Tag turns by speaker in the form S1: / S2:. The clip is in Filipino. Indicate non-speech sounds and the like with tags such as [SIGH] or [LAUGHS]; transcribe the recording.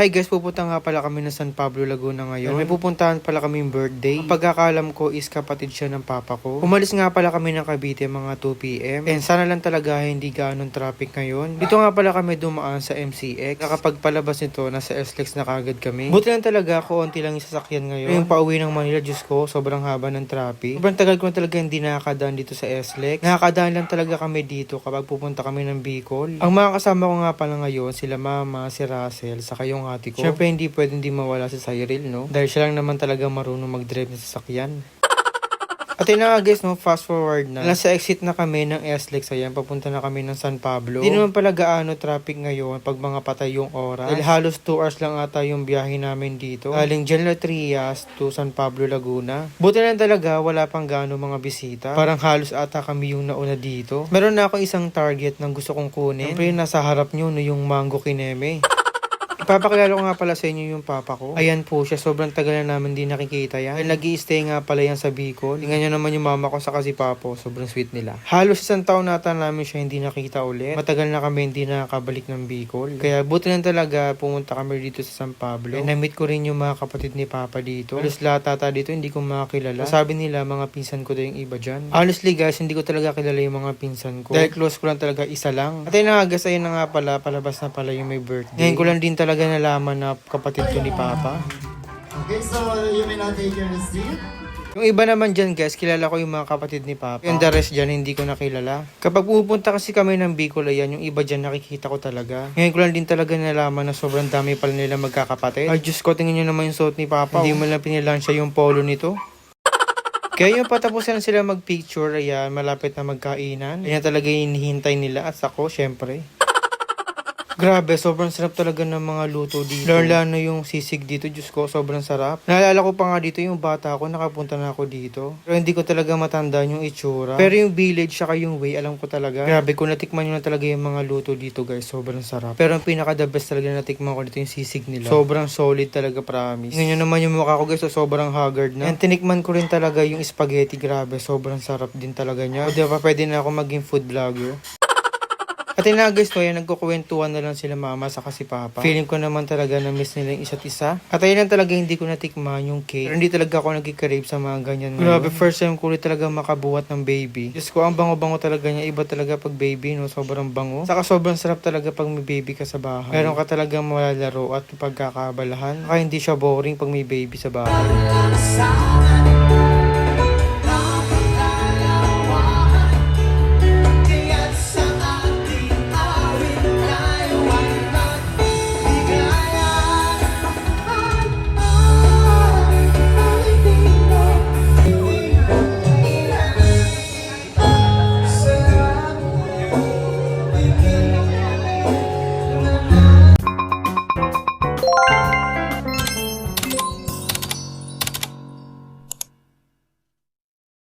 S1: Hi guys, pupunta nga pala kami ng San Pablo, Laguna ngayon. May pupuntahan pala kaming birthday. Ang pagkakalam ko is kapatid siya ng papa ko. Umalis nga pala kami ng Cavite mga 2pm. And sana lang talaga hindi gaanong traffic ngayon. Dito nga pala kami dumaan sa MCX. Nakapagpalabas nito, nasa SLEX na kagad kami. Buti lang talaga, konti lang yung sasakyan ngayon. Yung pauwi ng Manila, Diyos ko, sobrang haba ng traffic. Sobrang tagal ko na talaga hindi nakakadaan dito sa SLEX. Nakakadaan lang talaga kami dito kapag pupunta kami ng Bicol. Ang mga kasama ko nga pala ngayon, sila mama, si Russell, saka yung ate ko. Siyempre, hindi pwedeng di mawala si Cyril, no? Dahil siya lang naman talaga marunong mag-drive ng sasakyan. [LAUGHS] At yun na nga guys, no, fast forward na. Nasa exit na kami ng SLEX, ayan, papunta na kami ng San Pablo. Hindi naman pala gaano traffic ngayon pag mga patay yung oras. Dahil halos 2 hours lang ata yung biyahe namin dito. Galing General Trias to San Pablo, Laguna. Buti lang talaga, wala pang gaano mga bisita. Parang halos ata kami yung nauna dito. Meron na ako isang target ng gusto kong kunin. Siyempre, nasa harap nyo, no, yung mango kineme. Ipapakilala ko nga pala sa inyo yung papa ko. Ayan po siya. Sobrang tagal na namin di nakikita yan. nag stay nga pala yan sa Bicol. Tingnan nyo naman yung mama ko sa kasi papo. Sobrang sweet nila. Halos isang taon nata namin siya hindi nakita ulit. Matagal na kami hindi nakakabalik ng Bicol. Kaya buti lang talaga pumunta kami dito sa San Pablo. And na-meet ko rin yung mga kapatid ni papa dito. Halos lahat ata dito hindi ko makakilala. Sabi nila mga pinsan ko daw yung iba dyan. Honestly guys, hindi ko talaga kilala yung mga pinsan ko. Dahil close ko lang talaga isa lang. At ayun na nga guys, ayun na nga pala, palabas na pala yung may birthday. Ngayon ko lang din talaga nalaman na kapatid ko ni Papa.
S2: Okay, so you may now take your seat.
S1: Yung iba naman dyan guys, kilala ko yung mga kapatid ni Papa. Yung the rest dyan, hindi ko nakilala. Kapag pupunta kasi kami ng Bicol, ayan, yung iba dyan nakikita ko talaga. Ngayon ko lang din talaga nalaman na sobrang dami pala nila magkakapatid. Ay, Diyos ko, tingnan nyo naman yung suot ni Papa. Hindi mo lang pinilansya yung polo nito. Kaya yung patapusan na sila mag-picture, ayan, malapit na magkainan. Ayan talaga yung hinihintay nila at ako, syempre. Grabe, sobrang sarap talaga ng mga luto dito. Lalo na yung sisig dito, Diyos ko, sobrang sarap. Naalala ko pa nga dito yung bata ko, nakapunta na ako dito. Pero hindi ko talaga matandaan yung itsura. Pero yung village, saka yung way, alam ko talaga. Grabe, kung natikman nyo na talaga yung mga luto dito, guys, sobrang sarap. Pero ang pinaka the best talaga na natikman ko dito yung sisig nila. Sobrang solid talaga, promise. Ngayon naman yung mukha ko, guys, so sobrang haggard na. And tinikman ko rin talaga yung spaghetti, grabe, sobrang sarap din talaga niya. O diba, pwede na ako maging food vlogger. At yun na guys, yan, nagkukwentuhan na lang sila mama sa kasi papa. Feeling ko naman talaga na miss nila yung isa't isa. At ayun lang talaga hindi ko natikman yung cake. Pero hindi talaga ako nagkikrave sa mga ganyan. Grabe, first time ko ulit talaga makabuhat ng baby. Diyos ko, ang bango-bango talaga niya. Iba talaga pag baby, no? Sobrang bango. Saka sobrang sarap talaga pag may baby ka sa bahay. Meron ka talagang malalaro at pagkakabalahan. Saka hindi siya boring pag may baby sa bahay.